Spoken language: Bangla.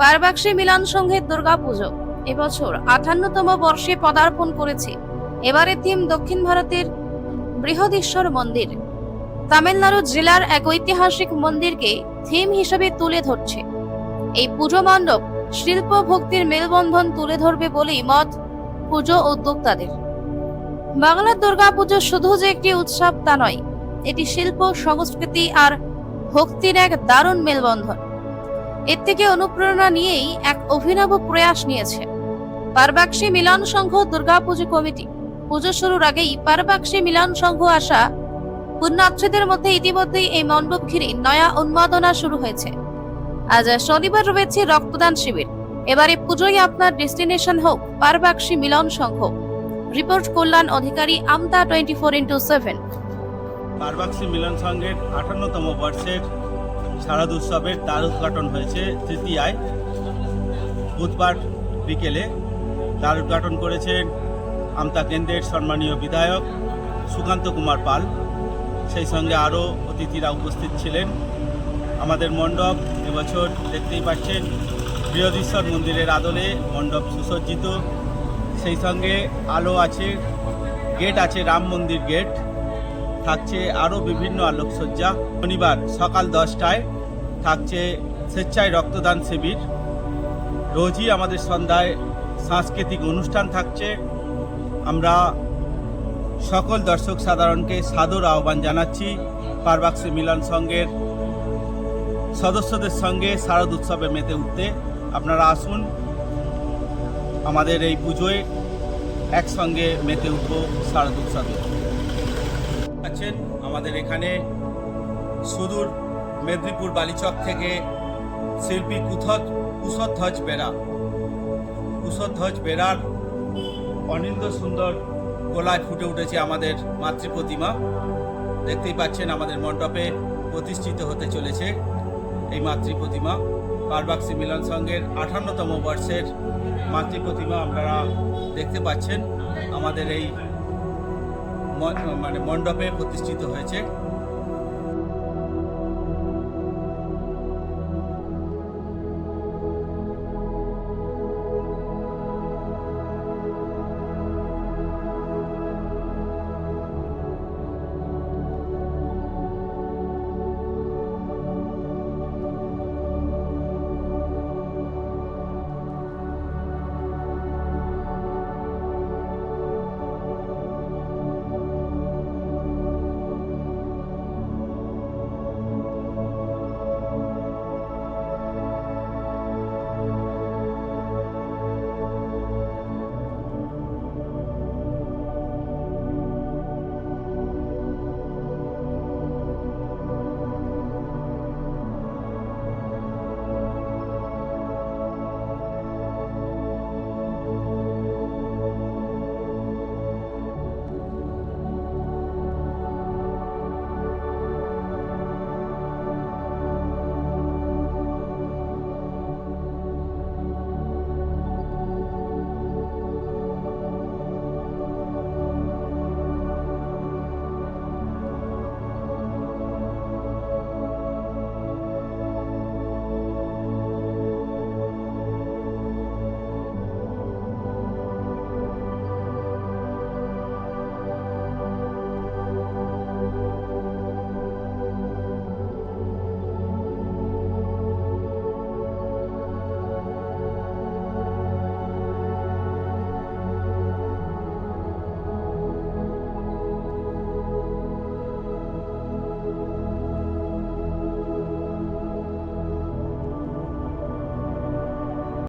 পারবাক্সী মিলন সংঘের দুর্গাপুজো। এবছর আঠান্নতম বর্ষে পদার্পণ করেছে এবারে থিম দক্ষিণ ভারতের বৃহদীশ্বর মন্দির। তামিলনাড়ু জেলার এক ঐতিহাসিক মন্দিরকে থিম হিসেবে তুলে ধরছে। এই পুজো মণ্ডপ শিল্প ভক্তির মেলবন্ধন তুলে ধরবে বলেই মত পুজো উদ্যোক্তাদের। বাংলার দুর্গাপুজো শুধু যে একটি উৎসব তা নয়, এটি শিল্প, সংস্কৃতি আর ভক্তির এক দারুণ মেলবন্ধন। এর থেকে অনুপ্রেরণা নিয়েই এক অভিনব প্রয়াস নিয়েছে। পারবাক্সী মিলন সংঘ দুর্গাপুজো কমিটি। পুজো শুরুর আগেই পারবাক্সী মিলন সংঘ আসা পুণ্যার্থীদের মধ্যে ইতিমধ্যেই এই মণ্ডপ ঘিরে নয়া উন্মাদনা শুরু হয়েছে। আজ শনিবার রয়েছে রক্তদান শিবির। এবারে পুজোয় আপনার ডেস্টিনেশন হোক, Parbaksi Milan Sangha. Report Kalyan Adhikari Amta twenty four into seven. Parbaksi Milan সংঘের আটান্নতম বর্ষের শারদ উৎসবের দ্বার উদ্ঘাটন হয়েছে তৃতীয়ায়। বুধবার বিকেলে দ্বার উদ্ঘাটন করেছেন আমতা কেন্দ্রের সম্মানীয় বিধায়ক সুকান্ত কুমার পাল। সেই সঙ্গে আরও অতিথিরা উপস্থিত ছিলেন। আমাদের মণ্ডপ এবছর দেখতেই পাচ্ছেন বৃহদীশ্বর মন্দিরের আদলে মণ্ডপ সুসজ্জিত। সেই সঙ্গে আলো আছে, গেট আছে, রাম মন্দির গেট। থাকছে আরও বিভিন্ন আলোকসজ্জা। শনিবার সকাল দশটায় থাকছে স্বেচ্ছায় রক্তদান শিবির। রোজই আমাদের সন্ধ্যায় সাংস্কৃতিক অনুষ্ঠান থাকছে। আমরা সকল দর্শক সাধারণকে সাদর আহ্বান জানাচ্ছি পারবাক্সি মিলন সংঘের সদস্যদের সঙ্গে শারদ উৎসবে মেতে উঠতে। আপনারা আসুন, আমাদের এই পুজোয় একসঙ্গে মেতে উঠব শারদ উৎসবে। আছেন আমাদের এখানে সুদূর মেদিনীপুর বালিচক থেকে শিল্পী কুথত কুশধ্বজ বেরা। কুশধ্বজ বেরার অনিন্দ সুন্দর গোলায় ফুটে উঠেছে আমাদের মাতৃ প্রতিমা দেখতেই পাচ্ছেন আমাদের মণ্ডপে প্রতিষ্ঠিত হতে চলেছে এই মাতৃ প্রতিমা পারবাক্সি মিলন সংঘের আঠান্নতম বর্ষের মাতৃ প্রতিমা আপনারা দেখতে পাচ্ছেন। আমাদের এই মানে মণ্ডপে প্রতিষ্ঠিত হয়েছে।